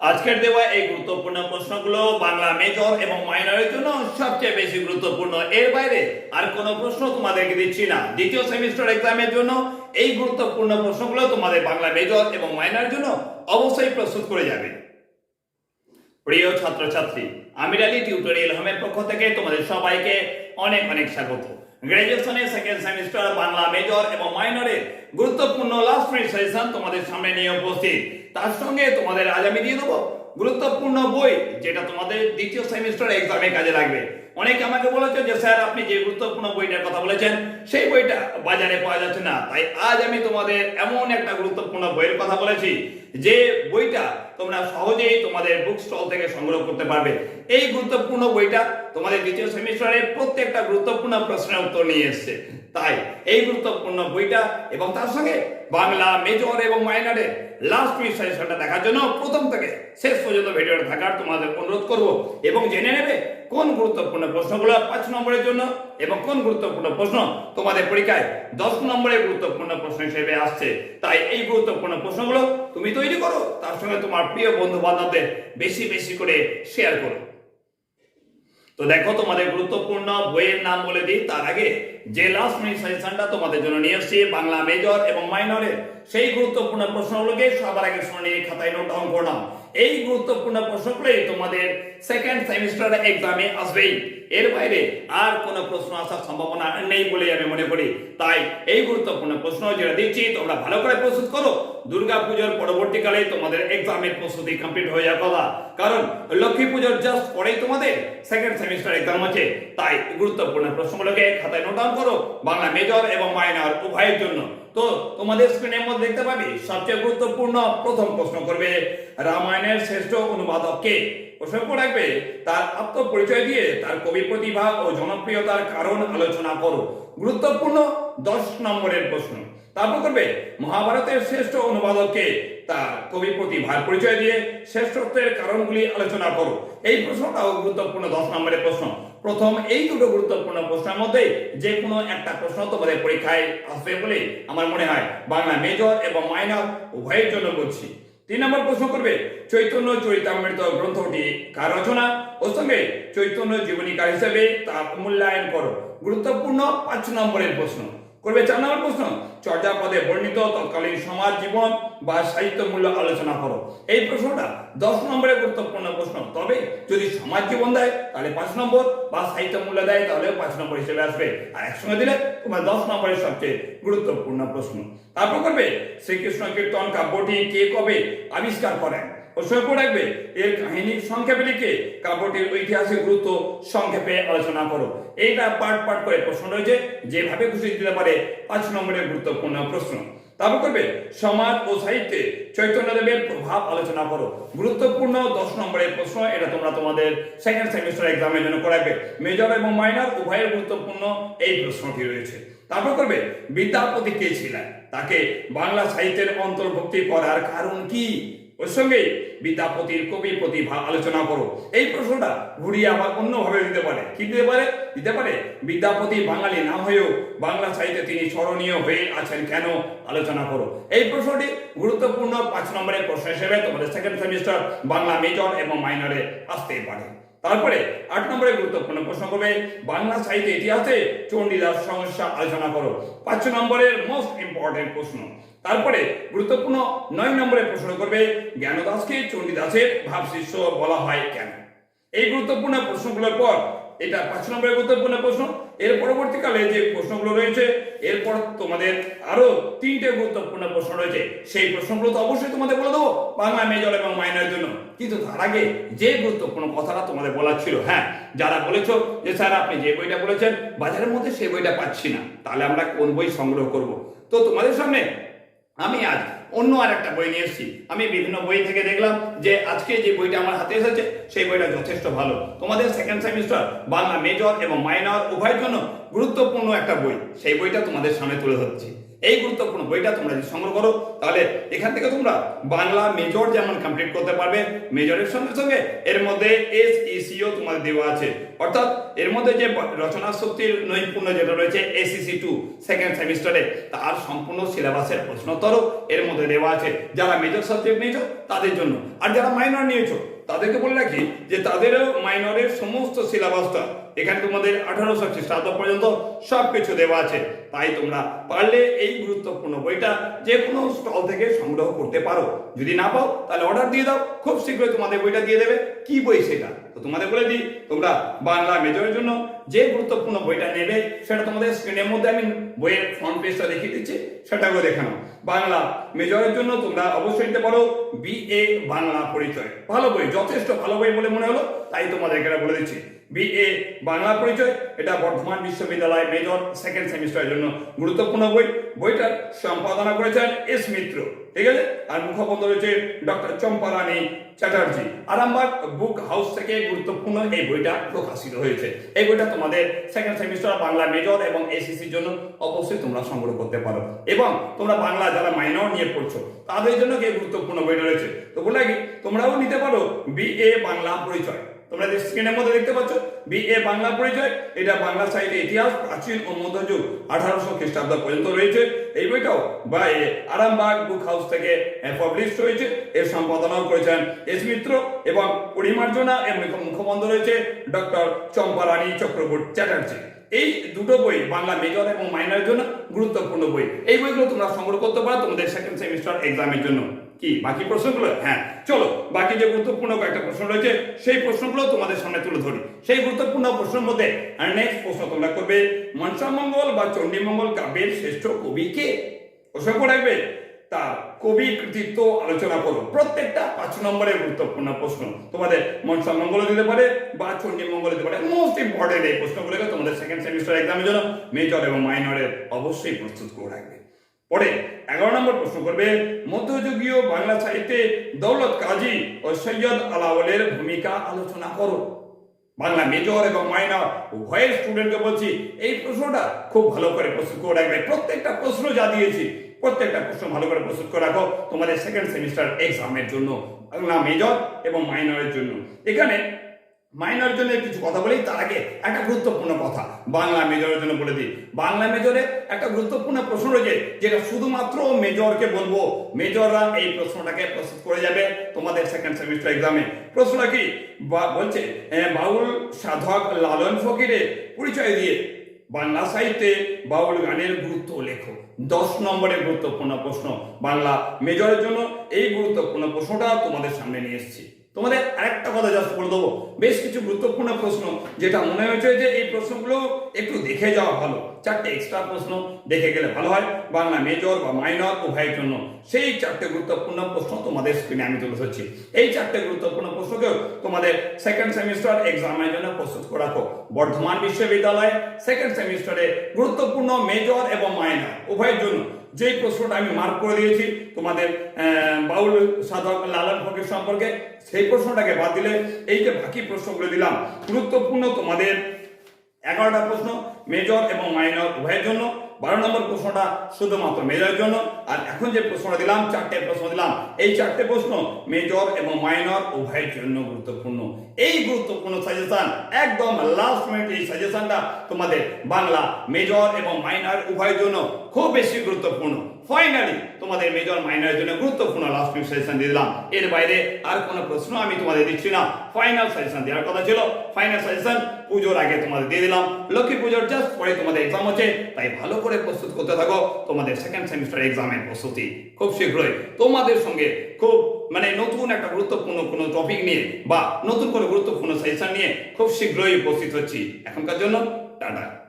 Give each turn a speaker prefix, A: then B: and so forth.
A: আজকের দেওয়া এই গুরুত্বপূর্ণ প্রশ্নগুলো বাংলা মেজর এবং মাইনরের জন্য সবচেয়ে বেশি গুরুত্বপূর্ণ। এর বাইরে আর কোনো প্রশ্ন তোমাদেরকে দিচ্ছি না। দ্বিতীয় সেমিস্টার এক্সামের জন্য এই গুরুত্বপূর্ণ প্রশ্নগুলো তোমাদের বাংলা মেজর এবং মাইনরের জন্য অবশ্যই প্রস্তুত করে যাবে। প্রিয় ছাত্রছাত্রী, আমির আলী টিউটোরিয়াল হোমের পক্ষ থেকে তোমাদের সবাইকে অনেক অনেক স্বাগত। গ্রাজুয়েশনের সেকেন্ড সেমিস্টার বাংলা মেজর এবং মাইনরের গুরুত্বপূর্ণ লাস্ট মিনিট তোমাদের সামনে নিয়ে উপস্থিত। তার সঙ্গে তোমাদের আজ আমি দিয়ে দেবো গুরুত্বপূর্ণ বই, যেটা তোমাদের দ্বিতীয় সেমিস্টার এক্সামে কাজে লাগবে। অনেকে আমাকে বলেছে যে, স্যার, আপনি যে গুরুত্বপূর্ণ বইটার কথা বলেছেন, সেই বইটা বাজারে পাওয়া যাচ্ছে না। তাই আজ আমি তোমাদের এমন একটা গুরুত্বপূর্ণ বইয়ের কথা বলেছি, যে বইটা তোমরা সহজেই তোমাদের বুক স্টল থেকে সংগ্রহ করতে পারবে। এই গুরুত্বপূর্ণ বইটা তোমাদের দ্বিতীয় সেমিস্টারের প্রত্যেকটা গুরুত্বপূর্ণ প্রশ্নের উত্তর নিয়ে এসছে। তাই এই গুরুত্বপূর্ণ বইটা এবং তার সঙ্গে বাংলা মেজর এবং মাইনরের লাস্ট উইক সাজেশনটা দেখার জন্য প্রথম থেকে শেষ পর্যন্ত ভিডিওটা থাকার তোমাদের অনুরোধ করব এবং জেনে নেবে কোন গুরুত্বপূর্ণ প্রশ্নগুলো পাঁচ নম্বরের জন্য এবং কোন গুরুত্বপূর্ণ প্রশ্ন তোমাদের পরীক্ষায় দশ নম্বরের গুরুত্বপূর্ণ প্রশ্ন হিসেবে আসছে। তাই এই গুরুত্বপূর্ণ প্রশ্নগুলো তুমি তৈরি করো, তার সঙ্গে তোমার প্রিয় বন্ধু বান্ধবদের বেশি বেশি করে শেয়ার করো। তো দেখো তোমাদের গুরুত্বপূর্ণ বইয়ের নাম বলে দিই, তার আগে যে লাস্ট মিনিট সাজেশনটা তোমাদের জন্য নিয়ে এসেছি বাংলা মেজর এবং মাইনরের সেই গুরুত্বপূর্ণ প্রশ্নগুলোকে সবার আগে শুনে নিয়ে খাতায় নোট ডাউন করলাম এই গুরুত্বপূর্ণ প্রশ্নগুলোই তোমাদের সেকেন্ড সেমিস্টার এক্সামে আসবেই। এর বাইরে আর কোনো প্রশ্ন আসার সম্ভাবনা নেই বলে আমি মনে করি। তাই এই গুরুত্বপূর্ণ প্রশ্ন যেটা দিচ্ছি, তোমরা ভালো করে প্রস্তুত করো। দুর্গা পুজোর পরবর্তীকালে তোমাদের এক্সামের প্রস্তুতি কমপ্লিট হয়ে যাওয়ার কথা কারণ লক্ষ্মী পুজোর জাস্ট পরেই তোমাদের সেকেন্ড সেমিস্টার এক্সাম আছে। তাই গুরুত্বপূর্ণ প্রশ্নগুলোকে খাতায় নোট ডাউন করো। বাংলা মেজর এবং মাইনর উভয়ের জন্য। তো তোমাদের স্ক্রিনের মধ্যে দেখতে পাবে, সবচেয়ে গুরুত্বপূর্ণ প্রথম প্রশ্ন করবে, রামায়ণের শ্রেষ্ঠ অনুবাদক কে? প্রশ্ন রাখবে, তার আত্মপরিচয় দিয়ে তার কবি প্রতিভা ও জনপ্রিয়তার কারণ আলোচনা করো। গুরুত্বপূর্ণ দশ নম্বরের প্রশ্ন। তারপর করবে, মহাভারতের শ্রেষ্ঠ অনুবাদককে তার কবি প্রতিভার পরিচয় দিয়ে শ্রেষ্ঠত্বের কারণগুলি আলোচনা করো। এই প্রশ্নটাও গুরুত্বপূর্ণ দশ নম্বরের প্রশ্ন। প্রথম, এই দুটো গুরুত্বপূর্ণ প্রশ্নের মধ্যে যে কোনো একটা প্রশ্ন তোমাদের পরীক্ষায় আসবে বলে আমার মনে হয়। বাংলা মেজর এবং মাইনর উভয়ের জন্য বলছি। তিন নম্বর প্রশ্ন করবে, চৈতন্য চরিতামৃত গ্রন্থটি কার রচনা? ও সঙ্গে চৈতন্য জীবনীকার হিসেবে তা মূল্যায়ন করো। গুরুত্বপূর্ণ পাঁচ নম্বরের প্রশ্ন। করবে চার নম্বর প্রশ্ন। চর্যাপদে বর্ণিত তৎকালীন সমাজ জীবন বা সাহিত্য মূল্য আলোচনা করো। এই প্রশ্নটা দশ নম্বরে গুরুত্বপূর্ণ প্রশ্ন। তবে যদি সমাজ জীবন দেয়, তাহলে পাঁচ নম্বর, বা সাহিত্য মূল্য দেয় তাহলে পাঁচ নম্বর হিসেবে আসবে। আর একসঙ্গে দিলে তোমার দশ নম্বরের সবচেয়ে গুরুত্বপূর্ণ প্রশ্ন। তারপর করবে শ্রীকৃষ্ণ কীর্তন কাব্যটি কে কবে আবিষ্কার করেন? প্রসঙ্গ রাখবে। এর কাহিনী সংক্ষেপে লিখে কাব্যটির ঐতিহাসিক গুরুত্ব সংক্ষেপে আলোচনা করো। এইটা পার্ট পার্ট করে প্রশ্ন রয়েছে, যেভাবে খুশি দিতে পারে পাঁচ নম্বরের গুরুত্বপূর্ণ প্রশ্ন। তারপর করবে, সমাজ ও সাহিত্যে চৈতন্যদেবের প্রভাব আলোচনা করো। গুরুত্বপূর্ণ দশ নম্বরের প্রশ্ন, এটা তোমরা তোমাদের সেকেন্ড সেমিস্টার এক্সামের জন্য করাবে মেজর এবং মাইনর উভয়ের গুরুত্বপূর্ণ এই প্রশ্নটি রয়েছে। তারপর করবে, বিদ্যাপতি কে ছিলেন? তাকে বাংলা সাহিত্যের অন্তর্ভুক্তি করার কারণ কি? ওর সঙ্গে বিদ্যাপতির কবি প্রতিভা আলোচনা করো। এই প্রশ্নটা ঘুরিয়ে আবার অন্যভাবে দিতে পারে। কি দিতে পারে? দিতে পারে বিদ্যাপতি বাঙালি না হয়েও বাংলা সাহিত্যে তিনি স্মরণীয় হয়ে আছেন কেন? আলোচনা করো। এই প্রশ্নটি গুরুত্বপূর্ণ পাঁচ নম্বরের প্রশ্ন হিসেবে তোমাদের সেকেন্ড সেমিস্টার বাংলা মেজর এবং মাইনরে আসতে পারে। তারপরে আট নম্বরে গুরুত্বপূর্ণ প্রশ্ন করবে, বাংলা সাহিত্য ইতিহাসে চণ্ডীদাস সমস্যা আলোচনা করো। পাঁচ নম্বরের মোস্ট ইম্পর্টেন্ট প্রশ্ন তারপরে গুরুত্বপূর্ণ নয় নম্বরে প্রশ্ন করবে, জ্ঞানদাসকে চণ্ডীদাসের ভাব শিষ্য বলা হয় কেন? এই গুরুত্বপূর্ণ প্রশ্নগুলোর পর, এটা পাঁচ নম্বরের গুরুত্বপূর্ণ প্রশ্ন, এর পরবর্তীকালে যে প্রশ্নগুলো রয়েছে, এরপর তোমাদের আরও তিনটে গুরুত্বপূর্ণ প্রশ্ন রয়েছে। সেই প্রশ্নগুলো তো অবশ্যই তোমাদের বলে দেবো, বাংলা মেজর এবং মাইনের জন্য। কিন্তু তার আগে যে গুরুত্বপূর্ণ কথাটা তোমাদের বলার ছিল হ্যাঁ যারা বলেছ যে স্যার আপনি যে বইটা বলেছেন, বাজারের মধ্যে সেই বইটা পাচ্ছি না, তাহলে আমরা কোন বই সংগ্রহ করব? তো তোমাদের সামনে আমি আজ অন্য আর একটা বই নিয়ে এসেছি। আমি বিভিন্ন বই থেকে দেখলাম যে আজকে যে বইটা আমার হাতে এসেছে, সেই বইটা যথেষ্ট ভালো। তোমাদের সেকেন্ড সেমিস্টার বাংলা মেজর এবং মাইনর উভয়ের জন্য গুরুত্বপূর্ণ একটা বই। সেই বইটা তোমাদের সামনে তুলে ধরছি। এই গুরুত্বপূর্ণ বইটা তোমরা যদি সংগ্রহ করো, তাহলে এখান থেকে তোমরা বাংলা মেজর যেমন কমপ্লিট করতে পারবে মেজরের সঙ্গে সঙ্গে এর মধ্যে এস ইসিও তোমাদের দেওয়া আছে। অর্থাৎ এর মধ্যে যে রচনা শক্তির নৈপুণ্য যেটা রয়েছে এসিসি টু সেকেন্ড সেমিস্টারে তার সম্পূর্ণ সিলেবাসের প্রশ্নোত্তরও এর মধ্যে দেওয়া আছে। যারা মেজর সাবজেক্ট নিয়েছো, তাদের জন্য। আর যারা মাইনর নিয়েছো তাদেরকে বলে রাখি যে তাদেরও মাইনরের সমস্ত সিলেবাসটা এখানে তোমাদের আঠারোশো খ্রিস্টাব্দ পর্যন্ত সব কিছু দেওয়া আছে। তাই তোমরা পারলে এই গুরুত্বপূর্ণ বইটা যে কোনো স্টল থেকে সংগ্রহ করতে পারো। যদি না পাও, তাহলে অর্ডার দিয়ে দাও। খুব শীঘ্রই তোমাদের বইটা দিয়ে দেবে। কি বই সেটা? তো তোমাদের বলে দিই, তোমরা বাংলা মেজরের জন্য যে গুরুত্বপূর্ণ বইটা নেবে, সেটা তোমাদের স্ক্রিনের মধ্যে আমি বইয়ের ফ্রন্ট পেজটা দেখিয়ে দিচ্ছি সেটাকেও দেখানো। বাংলা মেজরের জন্য তোমরা অবশ্যই নিতে পারো বিএ বাংলা পরিচয়। ভালো বই, যথেষ্ট ভালো বই বলে মনে হলো, তাই তোমাদেরকে এটা বলে দিচ্ছি। বিএ বাংলা পরিচয়, এটা বর্ধমান বিশ্ববিদ্যালয় মেজর সেকেন্ড সেমিস্টারের জন্য গুরুত্বপূর্ণ বই। বইটার সম্পাদনা করেছেন এস মিত্র। ঠিক আছে? আর মুখপত্র রয়েছে doctor Champarani Chatterjee. Arambagh book house থেকে গুরুত্বপূর্ণ এই বইটা প্রকাশিত হয়েছে। এই বইটা তোমাদের সেকেন্ড সেমিস্টার বাংলা মেজর এবং এসিসির জন্য অবশ্যই তোমরা সংগ্রহ করতে পারো। এবং তোমরা বাংলা যারা মাইনর নিয়ে পড়ছো, তাদের জন্য কি গুরুত্বপূর্ণ বইটা রয়েছে, তো বলে তোমরাও নিতে পারো বিএ বাংলা পরিচয়। তোমরা স্ক্রিনের মধ্যে দেখতে পাচ্ছ বিএ বাংলা পরিচয়, এটা বাংলা সাহিত্যের ইতিহাস, প্রাচীন ও মধ্যযুগ আঠারোশো খ্রিস্টাব্দ পর্যন্ত রয়েছে। এই বইটাও বা এ আরামবাগ বুক হাউস থেকে পাবলিশ হয়েছে। এর সম্পাদনাও করেছেন এস মিত্র এবং পরিমার্জনা এবং মুখবন্ধ রয়েছে ডক্টর চম্পারানী চক্রবর্তী চ্যাটার্জি। এই দুটো বই বাংলা মেজর এবং মাইনরের জন্য গুরুত্বপূর্ণ বই। এই বইগুলো তোমরা সংগ্রহ করতে পারো তোমাদের সেকেন্ড সেমিস্টার এক্সামের জন্য। কি? বাকি প্রশ্নগুলো? হ্যাঁ। চলো, বাকি যে গুরুত্বপূর্ণ কয়েকটা প্রশ্ন রয়েছে, সেই প্রশ্নগুলো তোমাদের সামনে তুলে ধরি। সেই গুরুত্বপূর্ণ প্রশ্নের মধ্যে নেক্সট প্রশ্ন তোমরা করবে মনসামঙ্গল বা চণ্ডীমঙ্গল কাব্যের শ্রেষ্ঠ কবি কে? প্রশ্ন রাখবে, তার কবি কৃতিত্ব আলোচনা করো। প্রত্যেকটা পাঁচ নম্বরের গুরুত্বপূর্ণ প্রশ্ন। তোমাদের মনসা মঙ্গল দিতে পারে বা চণ্ডী মঙ্গল দিতে পারে। মোস্ট ইম্পর্টেন্ট এই প্রশ্নগুলোকে তোমাদের সেকেন্ড সেমিস্টার এক্সামের জন্য মেজর এবং মাইনরের অবশ্যই প্রস্তুত করে রাখবে। পরে এগারো নম্বর প্রশ্ন করবে, মধ্যযুগীয় বাংলা সাহিত্যে দৌলত কাজী ও সৈয়দ আলাওলের ভূমিকা আলোচনা করো। বাংলা মেজর এবং মাইনর উভয়ের স্টুডেন্টকে বলছি, এই প্রশ্নটা খুব ভালো করে প্রস্তুত করে রাখবে। প্রত্যেকটা প্রশ্ন যা দিয়েছি, প্রত্যেকটা প্রশ্ন ভালো করে প্রস্তুত করে রাখো তোমাদের সেকেন্ড সেমিস্টার এক্সামের জন্য, বাংলা মেজর এবং মাইনরের জন্য। এখানে মাইনর জন্য কিছু কথা বলি, তার আগে একটা গুরুত্বপূর্ণ কথা। বাংলা মেজরের জন্য বলে দিই। বাংলা মেজরে একটা গুরুত্বপূর্ণ প্রশ্ন রয়েছে, যেটা শুধুমাত্র মেজরকে বলব। মেজররা এই প্রশ্নটাকে প্রস্তুত করে যাবে তোমাদের সেকেন্ড সেমিস্টার এক্সামে প্রশ্নটা কি? বলছে বাউল সাধক লালন ফকিরের পরিচয় দিয়ে বাংলা সাহিত্যে বাউল গানের গুরুত্ব লেখো। দশ নম্বরের গুরুত্বপূর্ণ প্রশ্ন। বাংলা মেজরের জন্য এই গুরুত্বপূর্ণ প্রশ্নটা তোমাদের সামনে নিয়ে এসেছি। তোমাদের আরেকটা কথা জাস্ট বলে দেবো। বেশ কিছু গুরুত্বপূর্ণ প্রশ্ন, যেটা মনে হয়েছে যে এই প্রশ্নগুলো একটু দেখে যাওয়া ভালো। চারটে এক্সট্রা প্রশ্ন দেখে গেলে ভালো হয়, বাংলা মেজর বা মাইনর উভয়ের জন্য। সেই চারটে গুরুত্বপূর্ণ প্রশ্ন তোমাদের স্ক্রিনে আমি তুলে ধরছি। এই চারটে গুরুত্বপূর্ণ প্রশ্নকেও তোমাদের সেকেন্ড সেমিস্টার এক্সামের জন্য প্রস্তুত রাখো। বর্ধমান বিশ্ববিদ্যালয়ে সেকেন্ড সেমিস্টারে গুরুত্বপূর্ণ মেজর এবং মাইনর উভয়ের জন্য। যেই প্রশ্নটা আমি মার্ক করে দিয়েছি, তোমাদের বাউল সাধক লালন ফকির সম্পর্কে সেই প্রশ্নটাকে বাদ দিলে এই যে বাকি প্রশ্নগুলো দিলাম, গুরুত্বপূর্ণ তোমাদের এগারোটা প্রশ্ন মেজর এবং মাইনর উভয়ের জন্য। বারো নম্বর প্রশ্নটা শুধুমাত্র মেজরের জন্য। আর এখন যে প্রশ্নটা দিলাম, চারটে প্রশ্ন দিলাম, এই চারটে প্রশ্ন মেজর এবং মাইনর উভয়ের জন্য গুরুত্বপূর্ণ। এই গুরুত্বপূর্ণ সাজেশন একদম লাস্ট মিনিট এই সাজেশনটা তোমাদের বাংলা মেজর এবং মাইনর উভয়ের জন্য খুব বেশি গুরুত্বপূর্ণ। ফাইনালি তোমাদের মেজর, মাইনরের জন্য গুরুত্বপূর্ণ লাস্ট মিনিট সাজেশন দিলাম। এর বাইরে আর কোনো প্রশ্ন আমি তোমাদের দিচ্ছি না। ফাইনাল সাজেশন দেওয়ার কথা ছিল। ফাইনাল সাজেশন পুজোর আগে তোমাদের দিয়ে দিলাম। লক্ষ্মী পুজোর জাস্ট পরে তোমাদের এক্সাম হচ্ছে, তাই ভালো করে প্রস্তুত করতে থাকো। তোমাদের সেকেন্ড সেমিস্টার এক্সামের প্রস্তুতি খুব শীঘ্রই। তোমাদের সঙ্গে খুব মানে নতুন একটা গুরুত্বপূর্ণ কোনো টপিক নিয়ে বা নতুন কোনো গুরুত্বপূর্ণ সাজেশন নিয়ে খুব শীঘ্রই উপস্থিত হচ্ছি। এখনকার জন্য, টাটা।